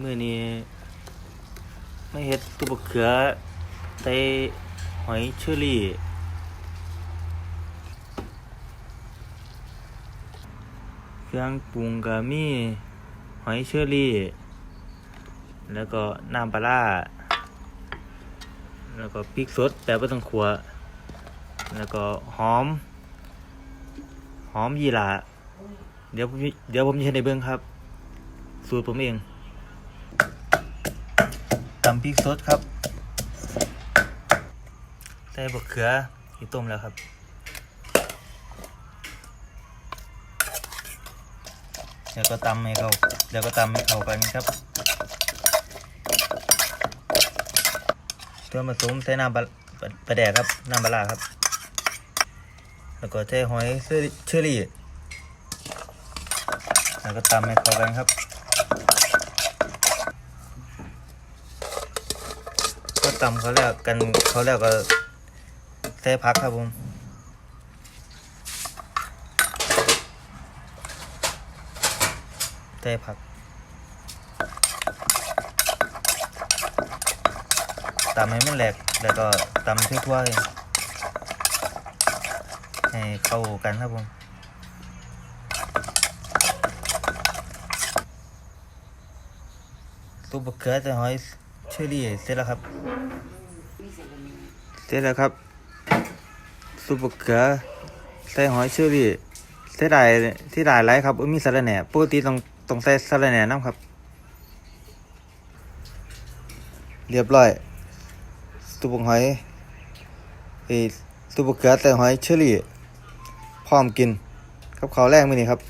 มื้อนี้ไม่เฮ็ดตุบะเขือใส่หอยเชอรี่เครื่องปรุงก็มีหอยเชอรี่ แล้วก็น้ำปลาแล้วก็พริกสดแต่ไม่ต้องขัว แล้วก็หอม หอมยี่หร่าเดี๋ยวผมเดี๋ยวผมจะให้ในเบื้องครับ สูตรผมเอง ตำพริกสดครับใส่บกเขือที่ต้มแล้วครับเดี๋ยวก็ตำให้เข้าเดี๋ยวก็ตำให้เข้ากันครับตัวผสมใส่น้ำปลาปลาแดกครับน้ำปลาครับ แล้วก็ใส่หอยเชอรี่เชอรี่แล้วก็ตำให้เข้ากันครับ ตำเขาแล้วกันเขาแล้วก็ใส่พักครับผมใส่ผักตำให้มันแหลกแล้วก็ตำทั่วๆเลยให้เข้ากันครับผมตัวบเขือแต่หอย เชอรี่เสร็จแล้วครับ เสร็จแล้วครับซุปบะเขือใส่หอยเชอรี่เสียดายที่ดายไรครับมีสาระแหน่ปกติต้องต้องใส่สาระแหน่น้ำครับ เรียบร้อยซุปบะหอยเอ้ยซุปบะเขือใส่หอยเชอรี่พร้อมกินกับข้าวแรกมื้อนี้ครับ